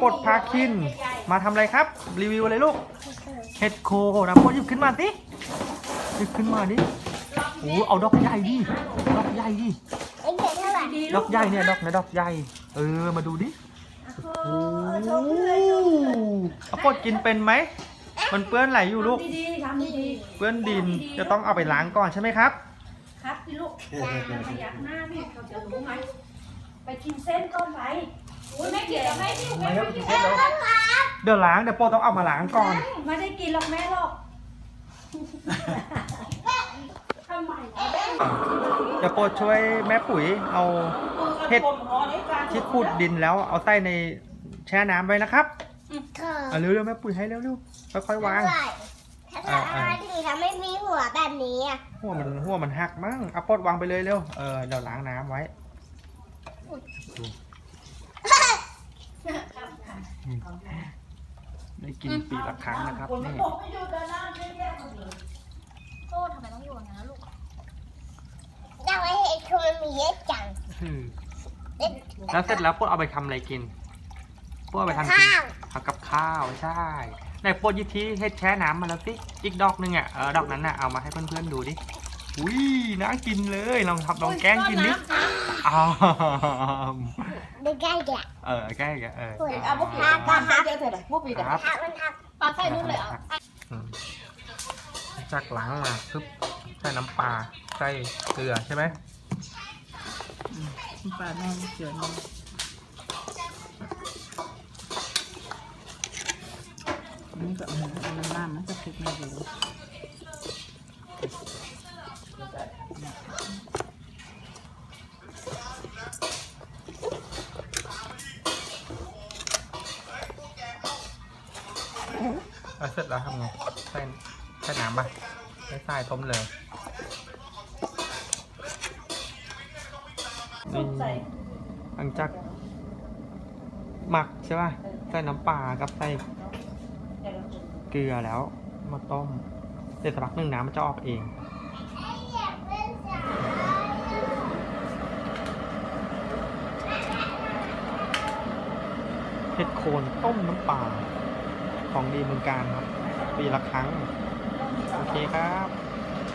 ปลดพาคิน มาทำอะไรครับ รีวิวอะไรลูก เห็ดโคนนะพ่อหยิบขึ้นมาสิหยิบขึ้นมาดิโอ้เอาดอกใหญ่ดิดอกใหญ่ดิไอ้เด็กเท่าไหร่ดอกใหญ่เนี่ยดอกนะดอกใหญ่เออมาดูดิโอ้เอาปลดกินเป็นไหมมันเปื้อนไหลอยู่ลูก ดีๆทำดีเปื้อนดินจะต้องเอาไปล้างก่อนใช่ไหมครับ ๆครับพี่ลูกพยักหน้าพี่เขาจะรู้ไหมไปกินเส้นก่อนไปอุ้ย ไม่กินแล้วไม่กินไม่กินเอ้ยครับเดี๋ยวล้างเดี๋ยวโปรต้องเอามาล้างก่อน ไม่ได้กินหรอกแม่หรอกทำไมเดี๋ยวโปรดช่วยแม่ปุ๋ยเอาเห็ดที่ขูดดินแล้วเอาใส่ในแช่น้ำไว้นะครับเธอเอาเร็วๆแม่ปุ๋ยให้เร็วๆค่อยๆวางเท่าไหร่ถ้าเกิดอะไรถึงทำไม่มีหัวแบบนี้อะหัวมันหัวมันหักมั้งเอาโปรดวางไปเลยเร็วเออเดี๋ยวล้างน้ำไว้ ได้กินปีละครั้งนะครับนี่โอ้ทำไมต้องอยู่อย่างนั้นลูกอยากให้เห็นคือมันมีเยอะจังอืมเด็ดแล้วเสร็จแล้วโปรดเอาไปทำอะไรกินโปรดเอาไปทำกินข้าวทำกับข้าวใช่ไหนโปรดยิบทีเฮ็ดแช่น้ำมาแล้วสิอีกดอกหนึงอะเออดอกนั้นน่ะเอามาให้เพื่อนๆดูดิอุ้ยน่ากินเลยลองทำลองแกล้งกินดิอ้าว เด็กได้เด็กเออแกล้งอะเออปวดเอาพวกทาปาก็ใส่ทับเจอเถอะพวกปีเด็กครับทับมันทับปาใส่นู่นเลยเอาอืมจากล้างมาปึ๊บใส่น้ำปลาใส่เกลือใช่ไหมปลาแม่เสือนี่นี่ก็เอาน้ำมันจะพริกมาดู แล้วเสร็จแล้วทำไงใส่ใส่น้ำปะใส่ทรายต้มเลยนี่หลังจากหมักใช่ป่ะใส่น้ำปลากับใส่เกลือแล้วมาต้มเสร็จสักพักหนึ่งน้ำมันจะออกเองเห็ดโคนต้มน้ำปลา ของดีเมืองการครับปีละครั้ง โอเคครับ